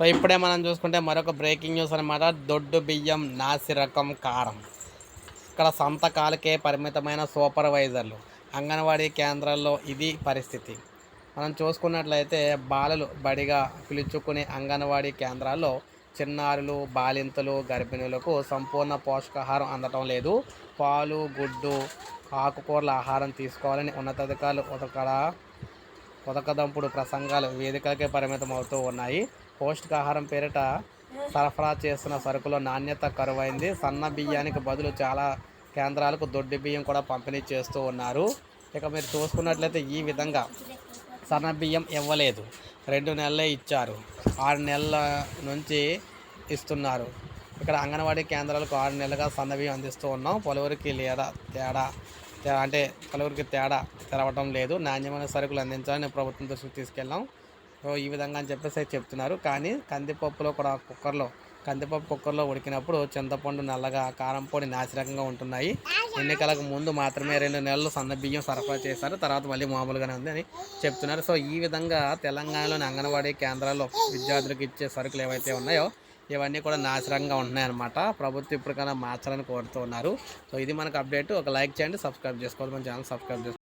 So ఇప్పుడే మనం చూసుకుంటే మరొక బ్రేకింగ్ న్యూస్ అనమాట దొడ్డు బియ్యం నాసి రకం కారం. ఇక్కడ సంతకాలకే పరిమితమైన సూపర్వైజర్లు. అంగన్వాడీ కేంద్రాల్లో ఇది పరిస్థితి. మనం చూసుకున్నట్లయితే బాలలు బడిగా పిలుచుకునే అంగన్వాడీ కేంద్రాల్లో చిన్నారులు బాలింతలు గర్భిణులకు సంపూర్ణ పోషకాహారం అందటం లేదు. పాలు గుడ్డు ఆకుకూరల ఆహారం తీసుకోవాలని ఉన్నతాధికారులు ఉతకడ ఉదకదంపుడు ప్రసంగాలు వేదికలకే పరిమితం అవుతూ ఉన్నాయి. పౌష్టికాహారం పేరిట సరఫరా చేస్తున్న సరుకుల నాణ్యత కరువైంది. సన్న బియ్యానికి బదులు చాలా కేంద్రాలకు దొడ్డి బియ్యం కూడా పంపిణీ చేస్తూ ఉన్నారు. ఇక మీరు చూసుకున్నట్లయితే ఈ విధంగా సన్న బియ్యం ఇవ్వలేదు. రెండు నెలలే ఇచ్చారు. ఆరు నెలల నుంచి ఇస్తున్నారు. ఇక్కడ అంగన్వాడీ కేంద్రాలకు ఆరు నెలలుగా సన్న బియ్యం అందిస్తూ ఉన్నాం. పలువురికి లేదా తేడా అంటే పలువురికి తేడా తెరవటం లేదు. నాణ్యమైన సరుకులు అందించాలని ప్రభుత్వం దృష్టికి తీసుకెళ్ళాం. సో ఈ విధంగా అని చెప్పేసి చెప్తున్నారు. కానీ కందిపప్పులో కూడా కుక్కర్లో కందిపప్పు కుక్కర్లో ఉడికినప్పుడు చింతపండు నల్లగా కారం పొడి నాసిరకంగా ఉంటున్నాయి. ఎన్నికలకు ముందు మాత్రమే రెండు నెలలు సన్న బియ్యం సరఫరా చేశారు. తర్వాత మళ్ళీ మామూలుగానే ఉంది అని చెప్తున్నారు. సో ఈ విధంగా తెలంగాణలోని అంగన్వాడీ కేంద్రాల్లో విద్యార్థులకు ఇచ్చే సరుకులు ఏవైతే ఉన్నాయో ఇవన్నీ కూడా నాశనంగా ఉంటున్నాయన్నమాట. ప్రభుత్వం ఇప్పటికైనా మార్చాలని కోరుతూ ఉన్నారు. సో ఇది మనకు అప్డేట్. ఒక లైక్ చేయండి సబ్స్క్రైబ్ చేసుకోవాలి. మన ఛానల్ సబ్స్క్రైబ్ చేసుకోండి